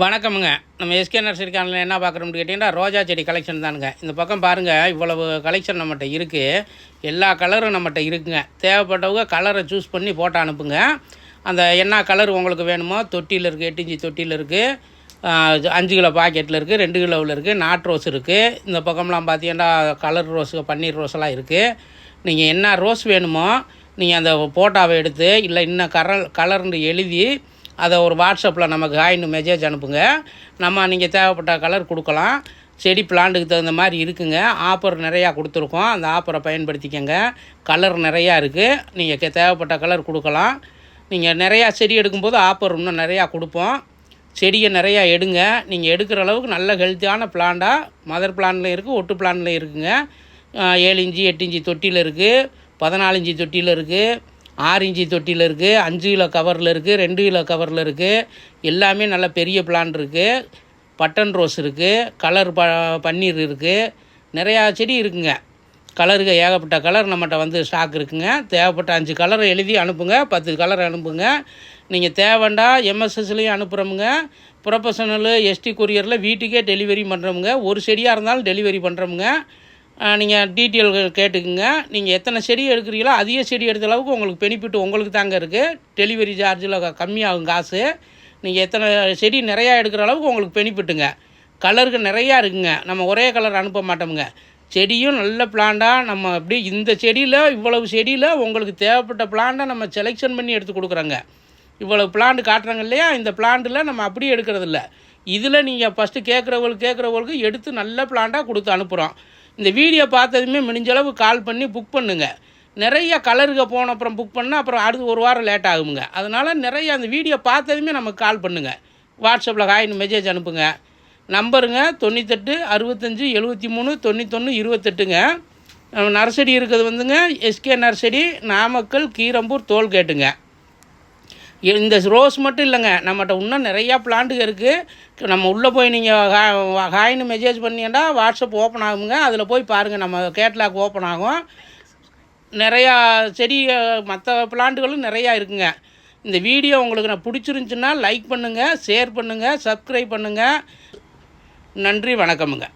வணக்கமுங்க. நம்ம SK nursery சேனலில் என்ன பார்க்குறோம்னு கேட்டிங்கன்னா ரோஜா செடி கலெக்ஷன் தானுங்க. இந்த பக்கம் பாருங்கள் இவ்வளவு கலெக்ஷன் நம்மகிட்ட இருக்குது எல்லா கலரும் நம்மகிட்ட இருக்குங்க. தேவைப்பட்டவங்க கலரை சூஸ் பண்ணி போட்டு அனுப்புங்க. அந்த என்ன கலர் உங்களுக்கு வேணுமோ தொட்டியில் இருக்குது எட்டு இஞ்சி தொட்டியில் இருக்குது அஞ்சு கிலோ பாக்கெட்டில் இருக்குது ரெண்டு கிலோவில் இருக்குது நாட் ரோஸ் இருக்குது இந்த பக்கம்லாம் பார்த்தீங்கன்னா கலர் ரோஸ் பன்னீர் ரோஸ் எல்லாம் இருக்குது நீங்கள் என்ன ரோஸ் வேணுமோ நீங்கள் அந்த ஃபோட்டோவை எடுத்து இல்லை இன்னும் கரல் கலர்னு எழுதி அதை ஒரு வாட்ஸ்அப்பில் நமக்கு ஹாய்னு மெசேஜ் அனுப்புங்க. நம்ம நீங்கள் தேவைப்பட்ட கலர் கொடுக்கலாம். செடி பிளான்ட்டுக்கு தகுந்த மாதிரி இருக்குங்க. ஆஃபர் நிறையா கொடுத்துருக்கோம். அந்த ஆஃபரை பயன்படுத்திக்கங்க. கலர் நிறையா இருக்குது நீங்கள் தேவைப்பட்ட கலர் கொடுக்கலாம். நீங்கள் நிறையா செடி எடுக்கும்போது ஆஃபர் இன்னும் நிறையா கொடுப்போம். செடியை நிறையா எடுங்க. நீங்கள் எடுக்கிற அளவுக்கு நல்ல ஹெல்த்தியான பிளான்ட்டாக மதர் பிளான்லையும் இருக்குது ஒட்டு பிளான்லையும் இருக்குங்க. ஏழு இஞ்சி எட்டு இஞ்சி தொட்டியில் இருக்குது பதினாலு இஞ்சி தொட்டியில் இருக்குது ஆறு இன்ச்சு தொட்டியில் இருக்குது அஞ்சு கிலோ கவரில் இருக்குது ரெண்டு கிலோ கவரில் இருக்குது எல்லாமே நல்ல பெரிய பிளான் இருக்குது பட்டன் ரோஸ் இருக்குது கலர் ப பன்னீர் இருக்குது நிறையா செடி இருக்குங்க. கலருக்கு ஏகப்பட்ட கலர் நம்மகிட்ட வந்து ஸ்டாக் இருக்குங்க. தேவைப்பட்ட அஞ்சு கலரை எழுதி அனுப்புங்க பத்து கலர் அனுப்புங்க. நீங்கள் தேவைண்டா எம்எஸ்எஸ்லேயும் அனுப்புகிறோமுங்க ப்ரொஃபஷனலு எஸ்டி கொரியரில் வீட்டுக்கே டெலிவரி பண்ணுறோமுங்க ஒரு செடியாக இருந்தாலும் டெலிவரி பண்ணுறோமுங்க நீங்கள் டீட்டெயில் கேட்டுக்குங்க. நீங்கள் எத்தனை செடி எடுக்கிறீங்களோ அதிக செடி எடுத்த அளவுக்கு உங்களுக்கு பெனிஃபிட் உங்களுக்கு தாங்க இருக்குது டெலிவரி சார்ஜில் கம்மியாகும் காசு. நீங்கள் எத்தனை செடி நிறையா எடுக்கிற அளவுக்கு உங்களுக்கு பெனிஃபிட்டுங்க கலருக்கு நிறையா இருக்குங்க. நம்ம ஒரே கலர் அனுப்ப மாட்டோமுங்க. செடியும் நல்ல பிளான்டாக நம்ம அப்படி இந்த செடியில் இவ்வளவு செடியில் உங்களுக்கு தேவைப்பட்ட பிளான்ட்டை நம்ம செலெக்ஷன் பண்ணி எடுத்து கொடுக்குறோங்க. இவ்வளவு பிளான்ட் காட்டுறாங்க இல்லையா? இந்த பிளான்ட்டில் நம்ம அப்படியே எடுக்கிறதில்ல. இதில் நீங்கள் ஃபஸ்ட்டு கேட்குறவங்களுக்கு கேட்குறவங்களுக்கு எடுத்து நல்ல பிளான்ட்டாக கொடுத்து அனுப்புகிறோம் இந்த வீடியோ பார்த்ததுமே முடிஞ்சளவு கால் பண்ணி புக் பண்ணுங்கள் நிறைய கலருக்கு போன அப்புறம் புக் பண்ணால் அப்புறம் அடுத்து ஒரு வாரம் லேட் ஆகுங்க அதனால் நிறைய அந்த வீடியோ பார்த்ததுமே நமக்கு கால் பண்ணுங்கள் வாட்ஸ்அப்பில் ஹாய்னு மெசேஜ் அனுப்புங்க. நம்பருங்க தொண்ணூத்தெட்டு அறுபத்தஞ்சி எழுபத்தி மூணு தொண்ணூத்தொன்று இருபத்தெட்டுங்க நர்சரி இருக்கிறது வந்துங்க. எஸ்கே நர்சரி நாமக்கல் கீரம்பூர் டோல்கேட்டுங்க. இந்த ரோஸ் மட்டும் இல்லைங்க நம்மகிட்ட இன்னும் நிறையா பிளான்ட்டுங்க இருக்குது நம்ம உள்ளே போய் நீங்கள் ஹாய்னு மெசேஜ் பண்ணீங்கன்னா வாட்ஸ்அப் ஓப்பன் ஆகுங்க. அதில் போய் பாருங்கள் நம்ம கேட்லாக் ஓப்பன் ஆகும். நிறையா செடி மற்ற பிளான்ட்டுகளும் நிறையா இருக்குங்க. இந்த வீடியோ உங்களுக்கு நான் பிடிச்சிருந்துச்சுன்னா லைக் பண்ணுங்கள் ஷேர் பண்ணுங்கள் சப்ஸ்கிரைப் பண்ணுங்கள் நன்றி வணக்கமுங்க.